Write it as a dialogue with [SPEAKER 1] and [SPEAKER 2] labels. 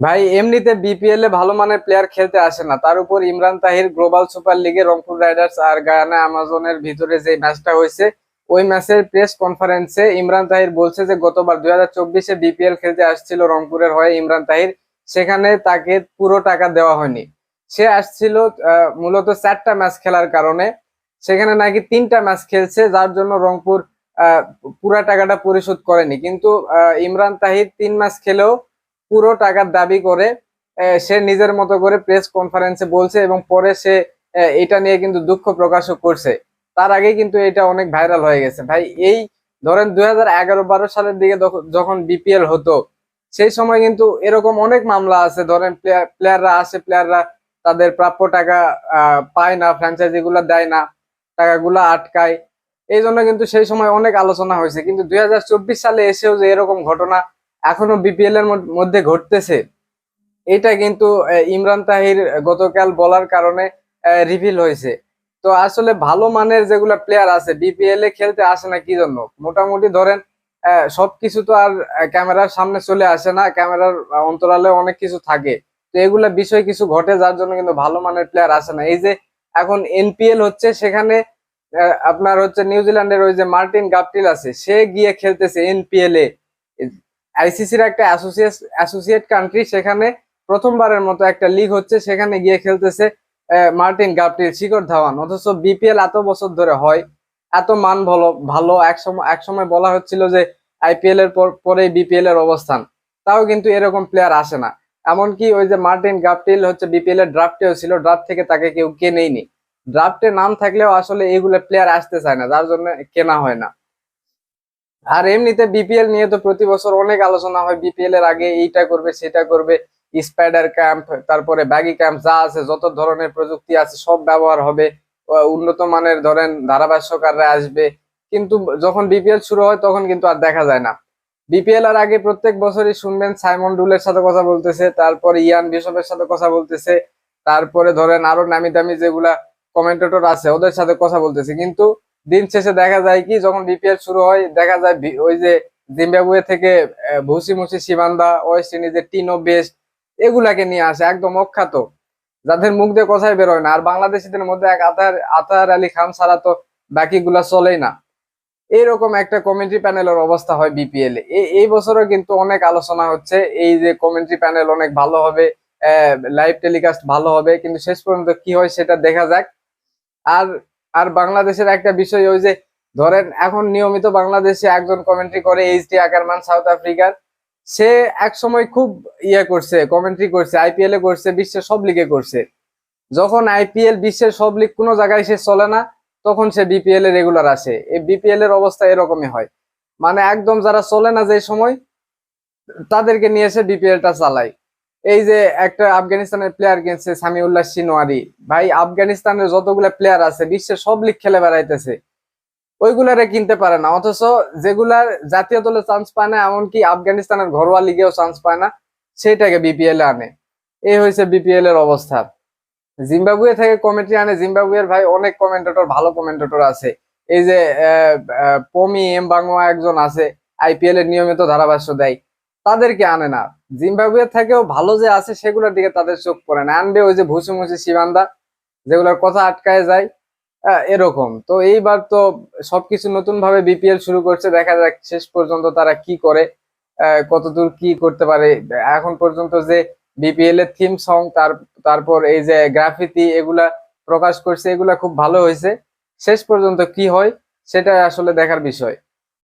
[SPEAKER 1] ভাই, এমনিতে বিপিএল এ ভালো মানের প্লেয়ার খেলতে আসে না। তার উপর ইমরান তাহির গ্লোবাল সুপার লিগে রংপুর রাইডার্স আর গায়ানা আমাজনের ভিতরে যে ম্যাচটা হয়েছে, ওই ম্যাচের প্রেস কনফারেন্সে ইমরান তাহির বলছে যে, গতবার দুই হাজার চব্বিশে বিপিএল খেলতে আসছিল রংপুরের হয়ে ইমরান তাহির। সেখানে তাকে পুরো টাকা দেওয়া হয়নি। সে আসছিল মূলত চারটা ম্যাচ খেলার কারণে। সেখানে নাকি তিনটা ম্যাচ খেলছে, যার জন্য রংপুর পুরা টাকাটা পরিশোধ করেনি। কিন্তু ইমরান তাহির তিন ম্যাচ খেলেও পুরো টাকার দাবি করে সে নিজের মতো করে প্রেস কনফারেন্সে বলছে এবং পরে সে এটা নিয়ে কিন্তু দুঃখ প্রকাশও করছে। তার আগে কিন্তু এটা অনেক ভাইরাল হয়ে গেছে। ভাই, এই ধরেন দুই হাজার সালের দিকে যখন বিপিএল হতো, সেই সময় কিন্তু এরকম অনেক মামলা আছে। ধরেন প্লেয়াররা আসে প্লেয়াররা তাদের প্রাপ্য টাকা পায় না ফ্র্যাঞ্চাইজি গুলা দেয় না, টাকাগুলো আটকায়। এই জন্য কিন্তু সেই সময় অনেক আলোচনা হয়েছে। কিন্তু দুই হাজার চব্বিশ সালে এসেও যে এরকম ঘটনা এখনও বিপিএল এর মধ্যে ঘটতেছে। এটা কিন্তু ইমরান তাহির গতকাল বলার কারণে রিভিল হয়েছে। তো আসলে ভালো মানের যেগুলা প্লেয়ার আছে বিপিএল এ খেলতে আসে না কি জন্য? মোটামুটি ধরেন সবকিছু তো আর ক্যামেরার সামনে চলে আসে না, ক্যামেরার অন্তরালে অনেক কিছু থাকে। তো এগুলা বিষয় কিছু ঘটে যার জন্য কিন্তু ভালো মানের প্লেয়ার আসে না। এই যে এখন এনপিএল হচ্ছে, সেখানে আপনার হচ্ছে নিউজিল্যান্ডের ওই যে মার্টিন গাপটিল আছে, সে গিয়ে খেলতেছে এনপিএল এ। আইসিসির একটা অ্যাসোসিয়েট কান্ট্রি সেখানে প্রথমবারের মতো একটা লিগ হচ্ছে, সেখানে গিয়ে খেলতেছে মার্টিন গাপটিল শিখর ধাওয়ান। অথচ বিপিএল এত বছর ধরে হয়, এত মান ভালো ভালো এক সময় এক সময় বলা হচ্ছিল যে আইপিএল এর পর, পরেই বিপিএল এর অবস্থান। তাও কিন্তু এরকম প্লেয়ার আসে না। এমনকি ওই যে মার্টিন গাপটিল হচ্ছে বিপিএল এর ড্রাফটেও ছিল ড্রাফট থেকে তাকে কেউ কেনেইনি ড্রাফটে নাম থাকলেও আসলে এইগুলো প্লেয়ার আসতে চায় না, যার জন্য কেনা হয় না। আর এমনিতে বিপিএল নিয়ে তো প্রতি বছর অনেক আলোচনা হয় বিপিএল এর আগে এইটা করবে, সেটা করবে স্পাইডার ক্যাম্প তারপরে ব্যাগি ক্যাম্প যা আছে, যত ধরনের প্রযুক্তি আছে, সব ব্যবহার হবে। উন্নত মানের ধরেন ধারাভাষ্যকাররা আসবে। কিন্তু যখন বিপিএল শুরু হয়, তখন কিন্তু আর দেখা যায় না। বিপিএল এর আগে প্রত্যেক বছরই শুনবেন সাইমন ডুলের সাথে কথা বলতেছে, তারপরে ইয়ান বিশপের সাথে কথা বলতেছে, তারপরে ধরেন আরও নামি দামি যেগুলা কমেন্টেটর আছে, ওদের সাথে কথা বলতেছে। কিন্তু দিন শেষে দেখা যায় কি, যখন বিপিএল শুরু হয়, দেখা যায় ওই যে জিম্বাবুয়ে থেকে ভুসি মুসি সীমান্দা, ওয়েস্ট ইন্ডিজের টিনো বেস্ট, এগুলাকে নিয়ে আসে, একদম অখ্যাত। যাদের মুখ দিয়ে কথাই বেরোয় না। আর বাংলাদেশিদের মধ্যে এক আতার আতার আলী খান ছাড়া তো বাকিগুলা চলেই না। এইরকম একটা কমেন্ট্রি প্যানেলের অবস্থা হয় বিপিএল এ। এই বছরও কিন্তু অনেক আলোচনা হচ্ছে, এই যে কমেন্ট্রি প্যানেল অনেক ভালো হবে লাইভ টেলিকাস্ট ভালো হবে, কিন্তু শেষ পর্যন্ত কি হয় সেটা দেখা যাক। আর আর বাংলাদেশের একটা বিষয় ওই যে, ধরেন এখন নিয়মিত বাংলাদেশে একজন কমেন্ট্রি করে এইচ ডি আকারমান সাউথ আফ্রিকার সে এক সময় খুব ইয়ে করছে কমেন্ট্রি করছে আইপিএল এ করছে, বিশ্বের সব লিগে করছে। যখন আইপিএল বিশ্বের সব লিগ কোনো জায়গায় সে চলে না, তখন সে বিপিএল এ রেগুলার আসে। এই বিপিএল এর অবস্থা এরকমই হয়। মানে একদম যারা চলে না যে সময়, তাদেরকে নিয়ে এসে বিপিএল টা চালায়। এই যে একটা আফগানিস্তানের প্লেয়ার কিনছে সামিউল্লাহ সিনোয়ারি ভাই, আফগানিস্তানের যতগুলা প্লেয়ার আছে, বিশ্বের সব লিগ খেলে বেড়াইতেছে। ওইগুলারে কিনতে পারে না, অথচ যেগুলার জাতীয় দলে চান্স পায় না, এমনকি আফগানিস্তানের ঘরোয়া লিগেও চান্স পায় না, সেইটাকে বিপিএল এ আনে। এই হয়েছে বিপিএল এর অবস্থা। জিম্বাবুয়ে থেকে কমেন্ট্রি আনে। জিম্বাবুয়ের ভাই অনেক কমেন্টেটর ভালো কমেন্টেটর আছে। এই যে পমি এম বাংলা একজন আছে আইপিএল এর নিয়মিত ধারাভাষ্য দেয়। তাদেরকে আনে না। জিম্বাবুয়ে থেকেও ভালো যে আছে সেগুলোর দিকে তাদের চোখ পড়ে না। আনবে ওই যে ভুসি মুসি সীমান্দা যেগুলোর কথা আটকায় যায় আহ, এরকম। তো এইবার তো সবকিছু নতুন ভাবে বিপিএল শুরু করছে দেখা যাক শেষ পর্যন্ত তারা কি করে কতদূর কি করতে পারে। এখন পর্যন্ত যে বিপিএল এর থিম সং তার তারপর এই যে গ্রাফিতি এগুলা প্রকাশ করছে এগুলা খুব ভালো হয়েছে। শেষ পর্যন্ত কি হয় সেটা আসলে দেখার বিষয়।